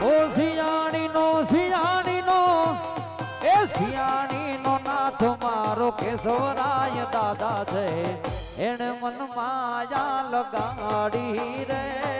ઓ સિયાણી નો સિયાણી નો એ સિયાણી નો નાથ મારો કેશવરાય દાદા છે. એને મન માયા લગાડી રે.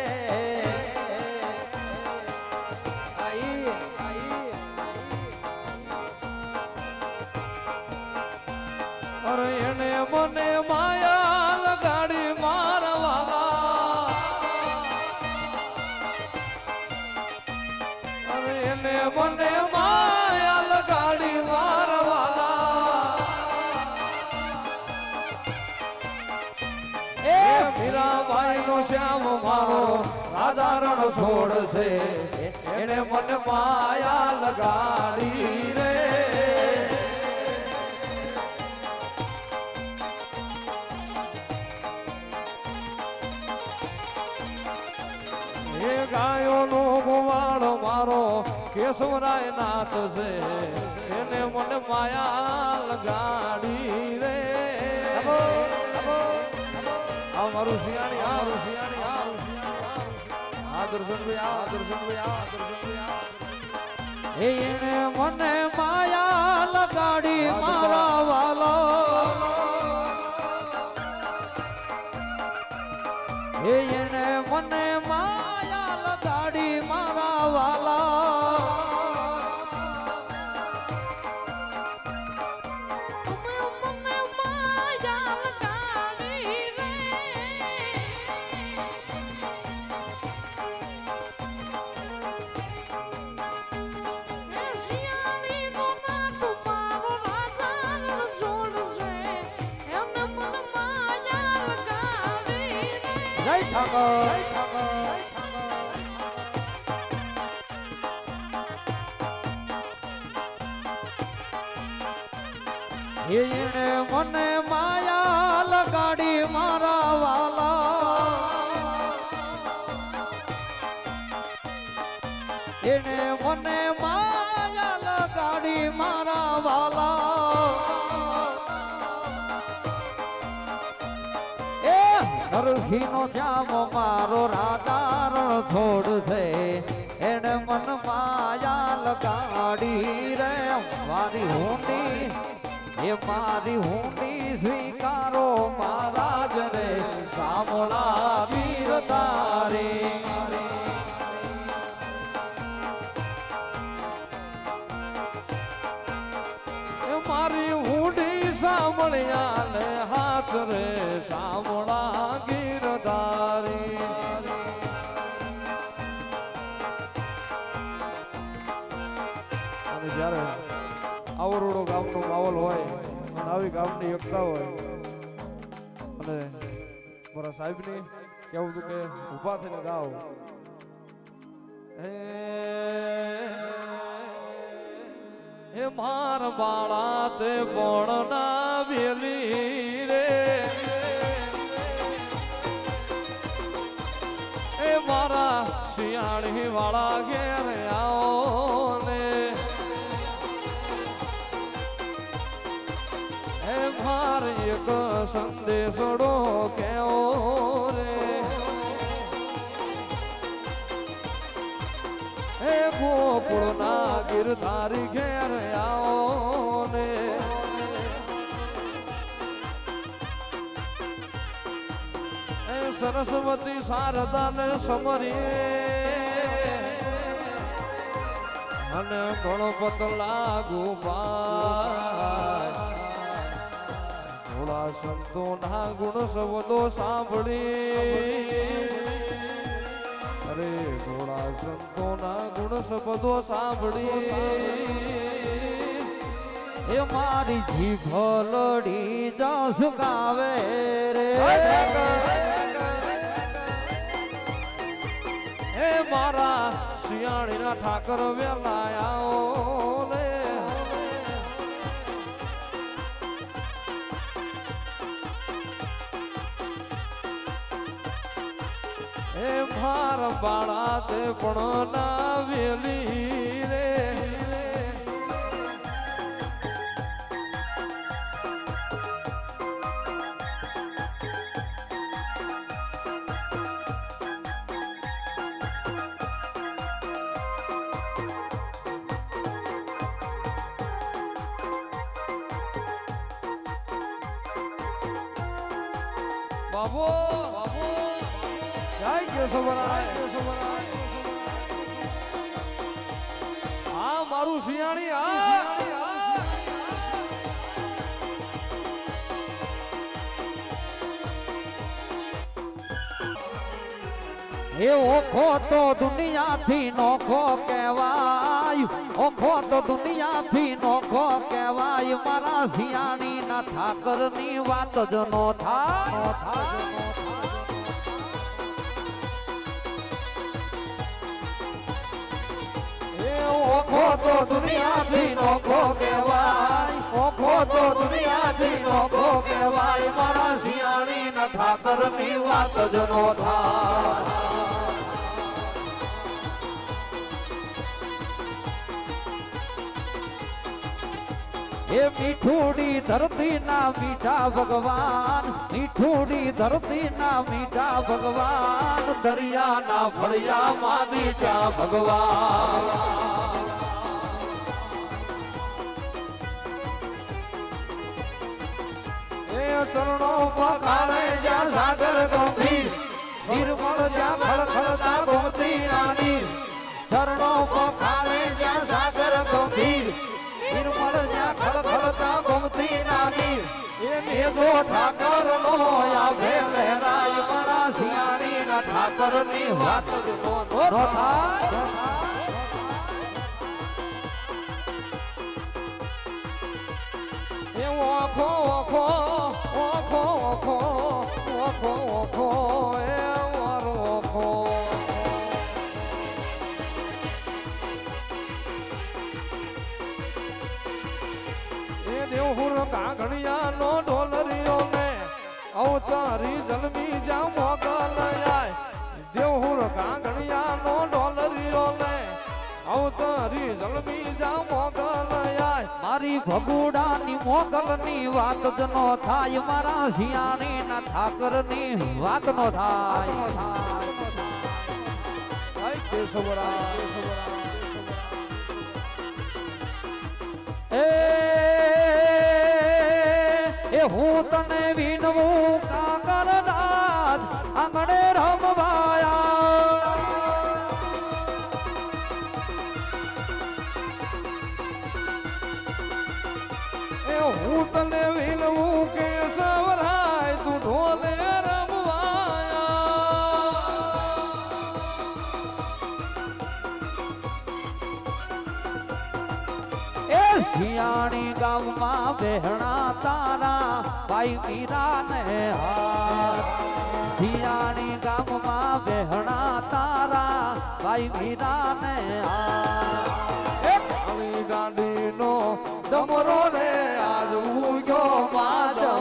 મીરાબાઈ નો શ્યામ મારો રાજા રણ છોડશે. એને મને માયા લગાડી રે. એ ગાયોનો ગોવાળો મારો કેશવરાય નાથ છે. એને મને માયા લગાડી રે. આ મારું શિયાળી આ મારું શિયાળી. આ શિયાળી આ દર્શનભાઈ આ દર્શનભાઈ આ દર્શનભાઈ આ એને મને માયા લગાડી મારા વાલો. એને મને માયા રે જય ઠાકોર. એને મને માયા લગાડી મારા વાલા. એને મને માયા લગાડી મારા વાલા. નરસિંહનો શ્યામ મારો રાજા રણ છોડ છે. એને મન માયા લગાડી રે મારી હુંડી. એ મારી હુંડી સ્વીકારો મહારાજ રે. સામળા વીર તારે. મારી ઊંડી સાંભળ્યા ને હાથ રે. માહોલ હોય અને આવી ગામની એકતા હોય. અને મારા સાહેબની કેવું હતું કે ઊભા થઈને ગાઓ. હે માર બાળા તે પણ ના વેલી રે. મારા શિયાળી વાળા ઘેર આવો. માર એક સંદેશડો કેવો રે? હે ગોકુળ ના ગિરધારી ઘેર આવો ને. સરસ્વતી શારદા ને સમરી અને ગણપત લાગુ પાય થોડા સંતો ના ગુણ શબ્દો સાંભળી અરે ઘોડા સંતોના ગુણ શબ્દો સાંભળી એ મારી જીભ લડી જા સુકાવે રે એ મારા શિયાળીના ઠાકર વેલાયાઓ બાળા તે પણ ના વેલી રે. બાબો બાબો. જય કેશવરાય હા મારું શિયાણી હા. એ ઓખો તો દુનિયાથી નોખો કહેવાય. ઓખો તો દુનિયાથી નોખો કહેવાય. મારા સિયાણી ના ઠાકરની વાત જ નો થાય. ઓખો તો દુનિયાથી નોખો કહેવાય. ઓખો તો દુનિયાથી નોખો કહેવાય. મારા સિયાણી ના ઠાકર વાત જ નો થાય. એ મીઠુડી ધરતી ના મીઠા ભગવાન, મીઠુડી ધરતી ના મીઠા ભગવાન દરિયા ના ફળિયા માં મીઠા ભગવાન. એ ચરણો પખારે જ્યાં સાગર ગંભીર નિર્મળ જ્યાં ખળખળતા ગોમતી રાની ચરણો પખારે જ્યાં સાગર ગંભીર નિર્મળ જ્યાં ખળખળતા ગોમતી રાની એ મેઘો ઠાકર નો વાત. થાય કાગણિયા નો ડોલરિયો ને અવતારી જલમી જા મોગલ આય દેવહુર કાગણિયા નો ડોલરિયો ને અવતારી જલમી જા મોગલ આય મારી ભગુડાની મોગલની વાત જ નો થાય મારા સિયાણી ના ઠાકરની વાત નો થાય. જય કેશવરાય. હું તને વિનવું કાકર રાજ આંગણે રમવાયા બેહણા તારા ભાઈ મીરા ને હાથ સિયાણી ગામમાં બેહણા તારા ભાઈ મીરા ને કાળી ગાડીનો ડમરો રે, આજ ઉગ્યો માજો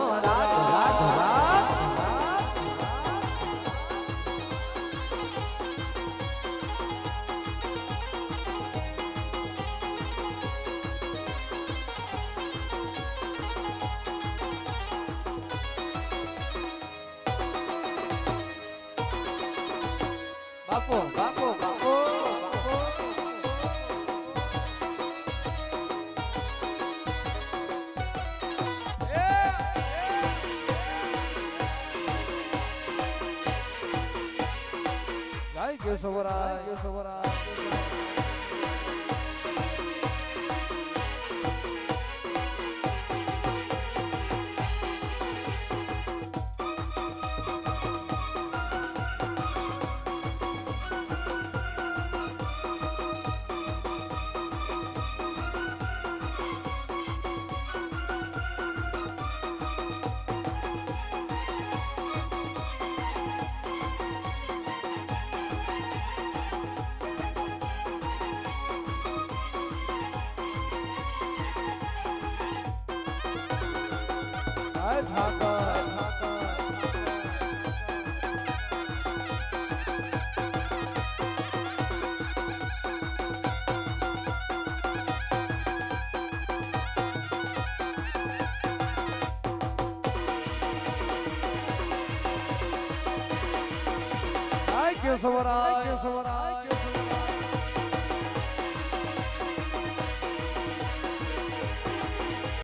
બાપો બાપો બાપો જય કેશવરાય કેશવરાય જય ઠાકર જય કેશવરાય કેશવરાય